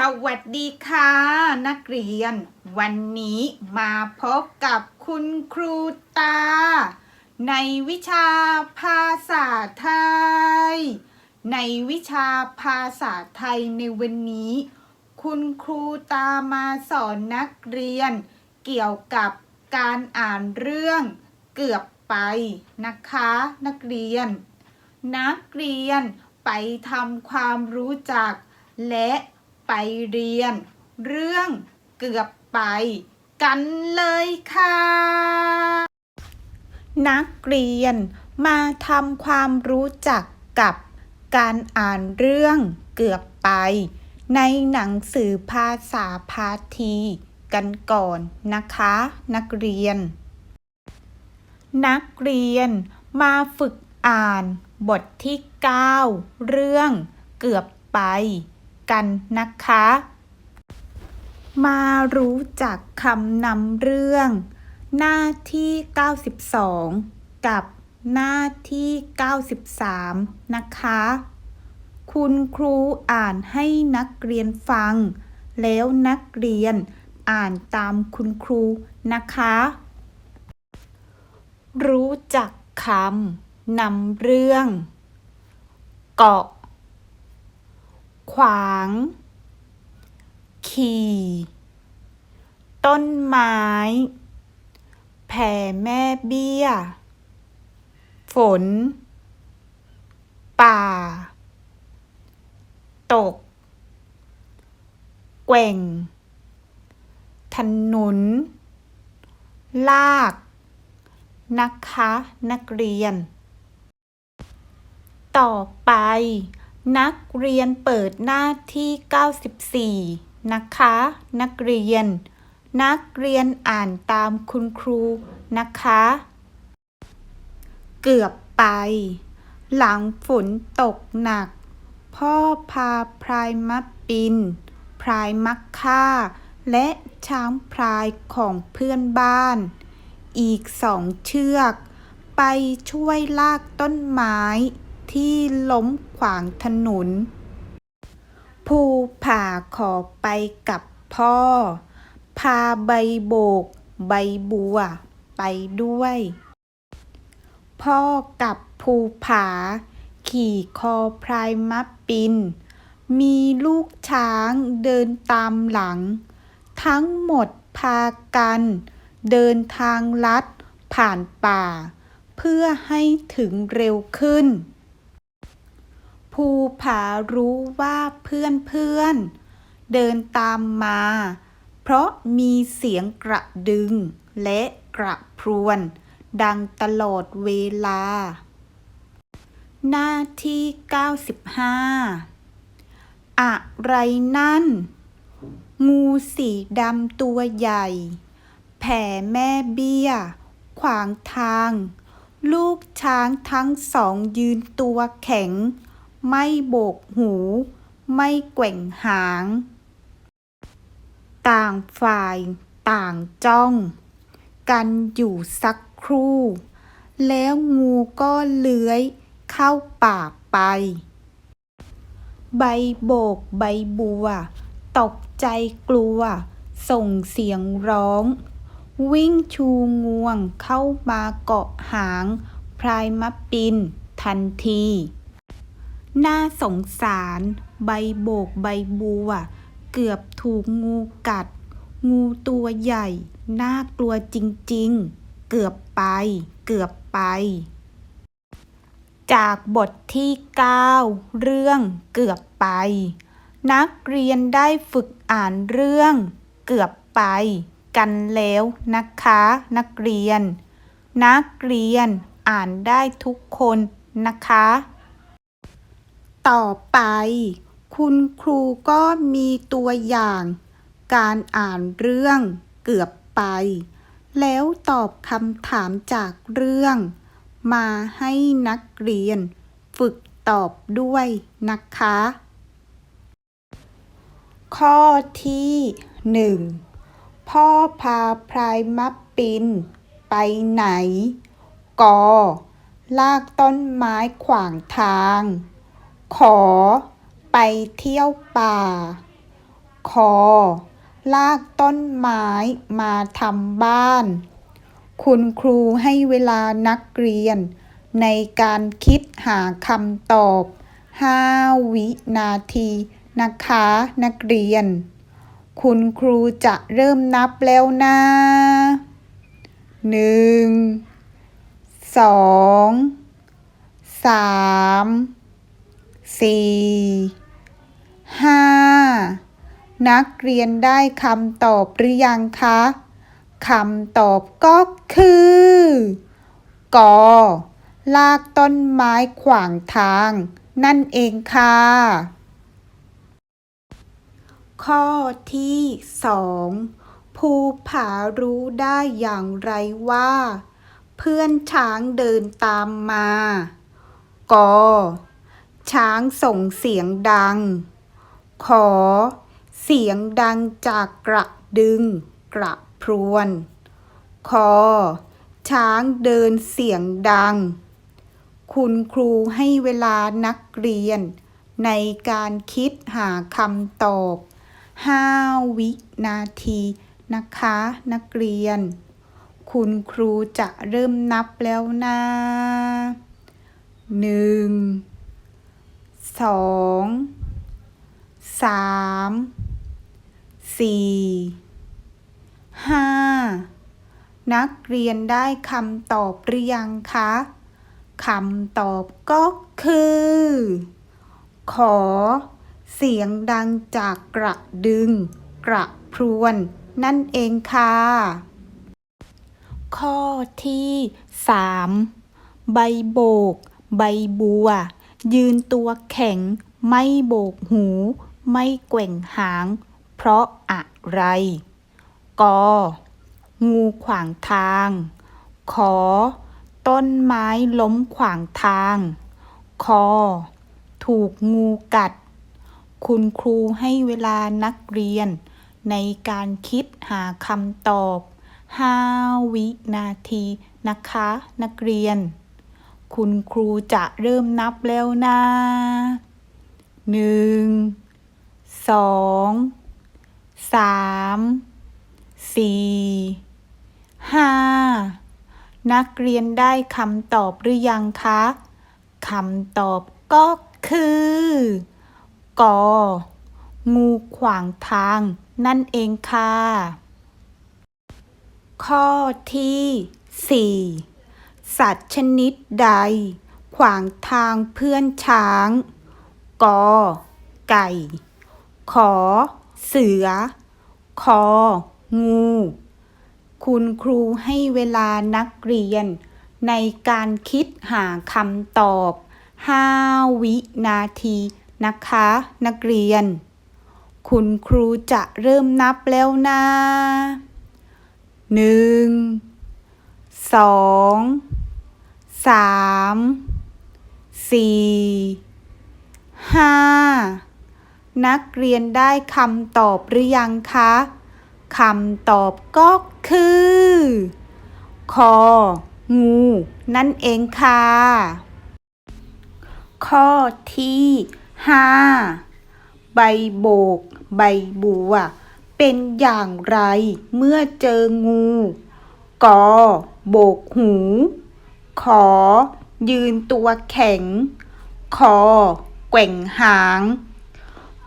สวัสดีค่ะ นักเรียน วันนี้มาพบกับคุณครูตา ในวิชาภาษาไทย ในวิชาภาษาไทยในวันนี้ คุณครูตามาสอนนักเรียน เกี่ยวกับการอ่านเรื่องเกือบไปนะคะ นักเรียน นักเรียนไปทำความรู้จักและ ไปเรียน เรื่องเกือบไปกันเลยค่ะ นักเรียนมาทำความรู้จักกับการอ่านเรื่องเกือบไป ในหนังสือภาษาพาทีกันก่อนนะคะ นักเรียน นักเรียนมาฝึกอ่านบทที่ 9 เรื่องเกือบไป กันนะคะ มารู้จักคำนำเรื่อง หน้าที่ 92 กับหน้าที่ 93 นะคะ คุณครูอ่านให้นักเรียนฟัง แล้วนักเรียนอ่านตามคุณครูนะคะ รู้จักคำนำเรื่อง เกาะ ขวาง ขี่ ต้นไม้ แผ่แม่เบี้ย ฝน ป่า ตก แกว่ง ถนน ลาก นะคะ นักเรียน ต่อไป นักเรียนเปิดหน้าที่ 94 นะคะ นักเรียน นักเรียนอ่านตามคุณครูนะคะ เกือบไป หลังฝนตกหนัก พ่อพาพรายมัดปิน พรายมักค่า และช้างพรายของเพื่อนบ้าน อีกสองเชือก ไปช่วยลากต้นไม้ที่ล้ม ขวางถนน ภูผาขอไปกับพ่อ พาใบโบก ใบบัว ไปด้วย พ่อกับภูผา ขี่คอพรายมัดปิน มีลูกช้างเดินตามหลัง ทั้งหมดพากัน เดินทางลัดผ่านป่า เพื่อให้ถึงเร็วขึ้น ภูผารู้ว่าเพื่อนเพื่อนเดินตามมา เพราะมีเสียงกระดึงและกระพรวน ดังตลอดเวลา หน้าที่ 95 อะไรนั่น งูสีดำตัวใหญ่ แผ่แม่เบี้ย ขวางทาง ลูกช้างทั้งสองยืนตัวแข็ง ไม่โบกหู ไม่แกว่งหาง ต่างฝ่ายต่างจ้อง กันอยู่สักครู่ แล้วงูก็เลื้อยเข้าปากไป ใบโบกใบบัว ตกใจกลัว ส่งเสียงร้อง วิ่งชูงวงเข้ามาเกาะหาง พรายมะปินทันที น่าสงสาร ใบโบกใบบัว เกือบถูกงูกัด งูตัวใหญ่ น่ากลัวจริงๆ เกือบไป เกือบไป จากบทที่ 9 เรื่องเกือบไป นักเรียนได้ฝึกอ่านเรื่อง เกือบไป กันแล้วนะคะ นักเรียน นักเรียนอ่านได้ทุกคนนะคะ ต่อไป คุณครูก็มีตัวอย่าง การอ่านเรื่องเกือบไป แล้วตอบคำถามจากเรื่อง มาให้นักเรียน ฝึกตอบด้วยนะคะ ข้อที่หนึ่งพ่อพาพรายมับปิน ไปไหน กอ ลากต้นไม้ขวางทาง ขอ ไปเที่ยวป่างคอ ลากต้นไม้มาทำบ้าน คุณครูให้เวลานักเรียน ในการคิดหาคำตอบ 5 วินาทีนะคะนักเรียน คุณครูจะเริ่มนับแล้วนะหนึ่งสองสาม สี่ห้านักเรียนได้คำตอบหรือยังคะคำตอบก็คือกอลากต้นไม้ขวางทาง นั่นเองค่ะ ข้อที่สองภูผารู้ได้อย่างไรว่า เพื่อนช้างเดินตามมากอ ช้างส่งเสียงดัง ขอ เสียงดังจากกระดึง กระพรวน คอ ช้างเดินเสียงดัง คุณครูให้เวลานักเรียน ในการคิดหาคำตอบ5วินาทีนะคะ นักเรียน คุณครูจะเริ่มนับแล้วนะหนึ่ง สองสามสี่ห้านักเรียนได้คำตอบหรือยังคะคำตอบก็คือ ขอ เสียงดังจากกระดึง กระพรวน นั่นเองค่ะ ข้อที่สามใบโบก ใบบัว ยืนตัวแข็ง ไม่โบกหู ไม่แกว่งหาง เพราะอะไร ก งูขวางทาง ขอ ต้นไม้ล้มขวางทาง คอ ถูกงูกัด คุณครูให้เวลานักเรียน ในการคิดหาคำตอบ 5 วินาทีนะคะ นักเรียน คุณครูจะเริ่มนับแล้วนะหนึ่งสองสามสี่ห้านักเรียนได้คำตอบหรือยังคะคำตอบก็คือกองูขวางทางนั่นเองค่ะ ข้อที่สี่ สัตว์ชนิดใด ขวางทางเพื่อนช้าง กอ ไก่ ขอ เสือ คอ งู คุณครูให้เวลานักเรียน ในการคิดหาคำตอบ 5 วินาทีนะคะ นักเรียน คุณครูจะเริ่มนับแล้วนะหนึ่ง สองสามสี่ห้านักเรียนได้คำตอบหรือยังคะคำตอบก็คือคองู นั่นเองค่ะ ข้อที่ห้าใบโบก ใบบัว เป็นอย่างไรเมื่อเจองูกอ โบกหู ขอ ยืนตัวแข็ง คอ แกว่งหาง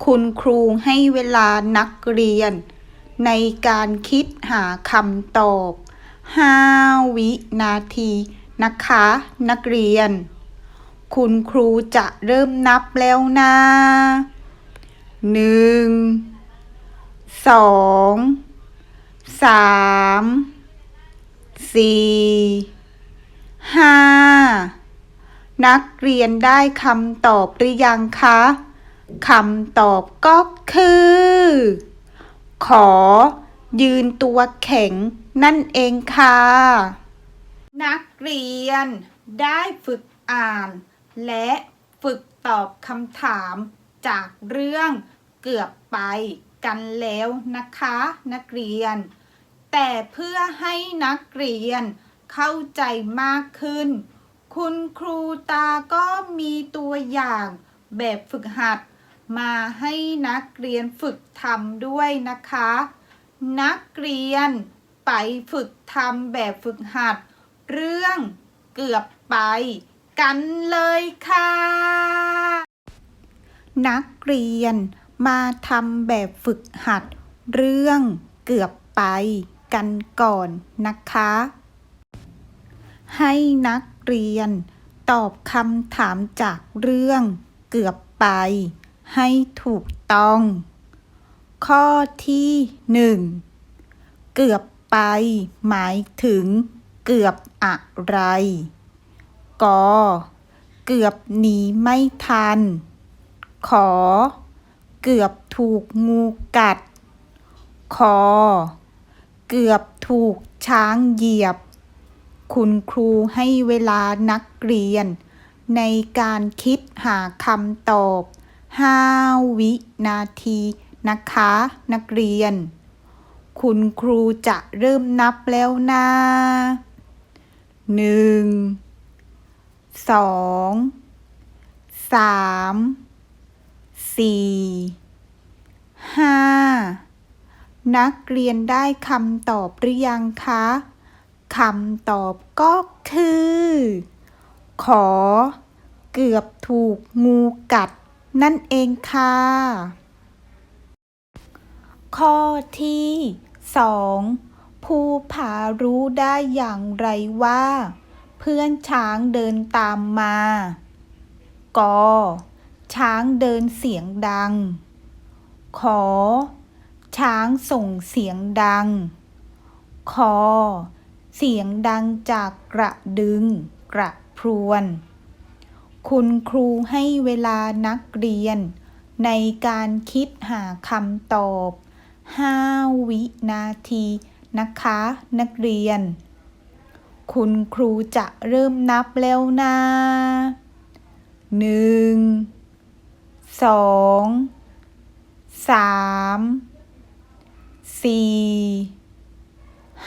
คุณครูให้เวลานักเรียน ในการคิดหาคำตอบ5วินาทีนะคะ นักเรียน คุณครูจะเริ่มนับแล้วนะหนึ่งสองสาม สี่ห้านักเรียนได้คำตอบหรือยังคะคำตอบก็คือ ขอ ยืนตัวแข็งนั่นเองค่ะ นักเรียนได้ฝึกอ่าน และฝึกตอบคำถามจากเรื่องเกือบไปกันแล้วนะคะ นักเรียน แต่เพื่อให้นักเรียนเข้าใจมากขึ้น คุณครูตาก็มีตัวอย่างแบบฝึกหัด มาให้นักเรียนฝึกทำด้วยนะคะ นักเรียนไปฝึกทำแบบฝึกหัด เรื่องเกือบไปกันเลยค่ะ นักเรียนมาทำแบบฝึกหัดเรื่องเกือบไป กันก่อนนะคะ ให้นักเรียนตอบคำถามจากเรื่องเกือบไป ให้ถูกต้อง ข้อที่หนึ่งเกือบไป หมายถึง เกือบอะไรกอเกือบหนีไม่ทัน ขอ เกือบถูกงูกัด คอ เกือบถูกช้างเหยียบ คุณครูให้เวลานักเรียน ในการคิดหาคำตอบ 5 วินาทีนะคะนักเรียน คุณครูจะเริ่มนับแล้วนะหนึ่งสองสามสี่ห้า นักเรียนได้คำตอบหรือยังคะคำตอบก็คือ ขอ เกือบถูกงูกัด นั่นเองค่ะ ข้อที่สองผู้ผารู้ได้อย่างไรว่า เพื่อนช้างเดินตามมา ก ช้างเดินเสียงดัง ขอ ช้างส่งเสียงดัง คอ เสียงดังจากกระดึง กระพรวน คุณครูให้เวลานักเรียน ในการคิดหาคำตอบ 5 วินาทีนะคะ นักเรียน คุณครูจะเริ่มนับแล้วนะหนึ่งสองสาม สี่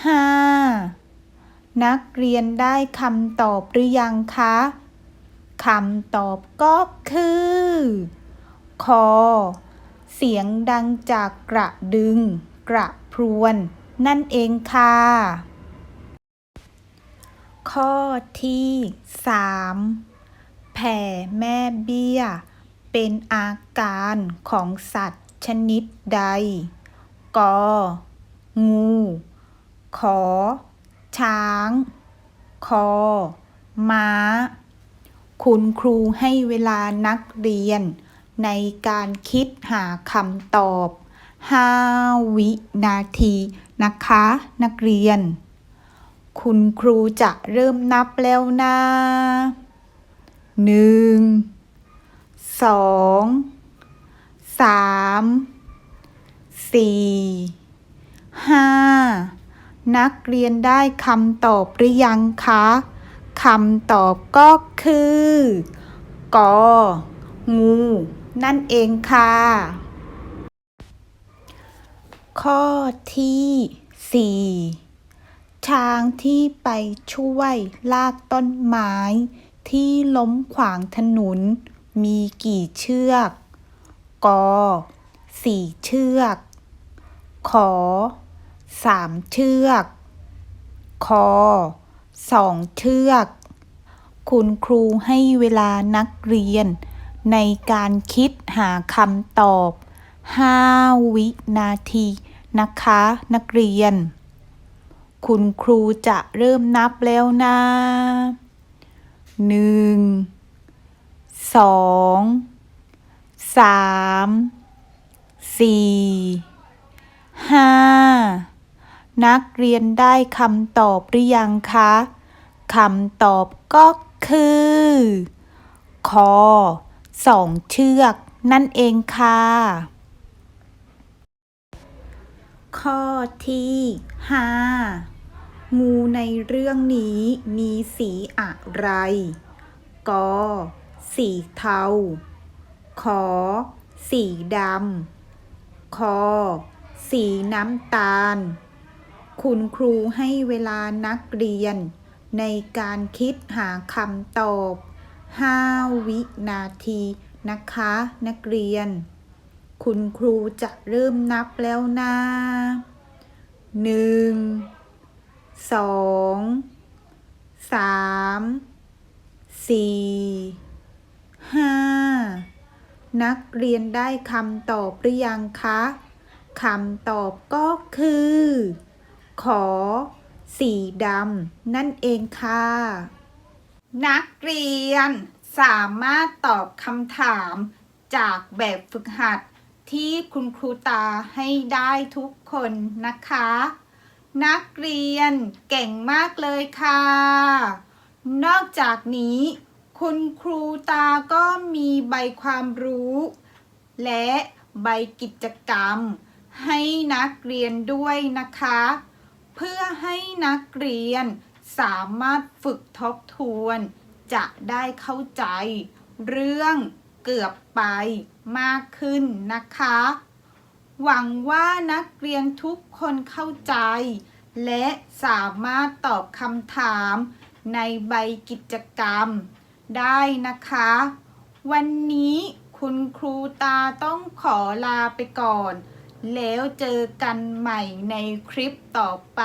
ห้านักเรียนได้คำตอบหรือยังคะคำตอบก็คือคอเสียงดังจากกระดึง กระพรวน นั่นเองค่ะ ข้อที่สามแผ่แม่เบี้ย เป็นอาการของสัตว์ชนิดใด กอ งู ขอ ช้าง คอ ม้า คุณครูให้เวลานักเรียน ในการคิดหาคำตอบ 5 วินาทีนะคะ นักเรียน คุณครูจะเริ่มนับแล้วนะหนึ่งสองสาม สี่ห้านักเรียนได้คำตอบหรือยังคะคำตอบก็คือกองู นั่นเองค่ะ ข้อที่สี่ช้างที่ไปช่วยลากต้นไม้ ที่ล้มขวางถนน มีกี่เชือกกสี่เชือก ขอสามเชือก คอสองเชือก คุณครูให้เวลานักเรียน ในการคิดหาคำตอบ5วินาทีนะคะนักเรียน คุณครูจะเริ่มนับแล้วนะหนึ่งสองสามสี่ ห้านักเรียนได้คำตอบหรือยังคะคำตอบก็คือคอสองเชือก นั่นเองค่ะ ข้อที่ห้างูในเรื่องนี้มีสีอะไร ก สีเทาขอสีดำคอ สีน้ำตาล คุณครูให้เวลานักเรียน ในการคิดหาคำตอบ 5 วินาทีนะคะ นักเรียน คุณครูจะเริ่มนับแล้วนะหนึ่งสองสามสี่ห้านักเรียนได้คำตอบหรือยังคะ คำตอบก็คือ ขอ สีดำนั่นเองค่ะ นักเรียนสามารถตอบคำถามจากแบบฝึกหัดที่คุณครูตาให้ได้ทุกคนนะคะ นักเรียนเก่งมากเลยค่ะ นอกจากนี้ คุณครูตาก็มีใบความรู้ และใบกิจกรรม ให้นักเรียนด้วยนะคะ เพื่อให้นักเรียนสามารถฝึกทบทวน จะได้เข้าใจ เรื่องเกือบไปมากขึ้นนะคะ หวังว่านักเรียนทุกคนเข้าใจ และสามารถตอบคำถามในใบกิจกรรมได้นะคะ วันนี้คุณครูตาต้องขอลาไปก่อน แล้วเจอกันใหม่ในคลิปต่อไป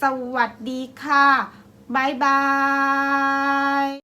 สวัสดีค่ะ บ๊ายบาย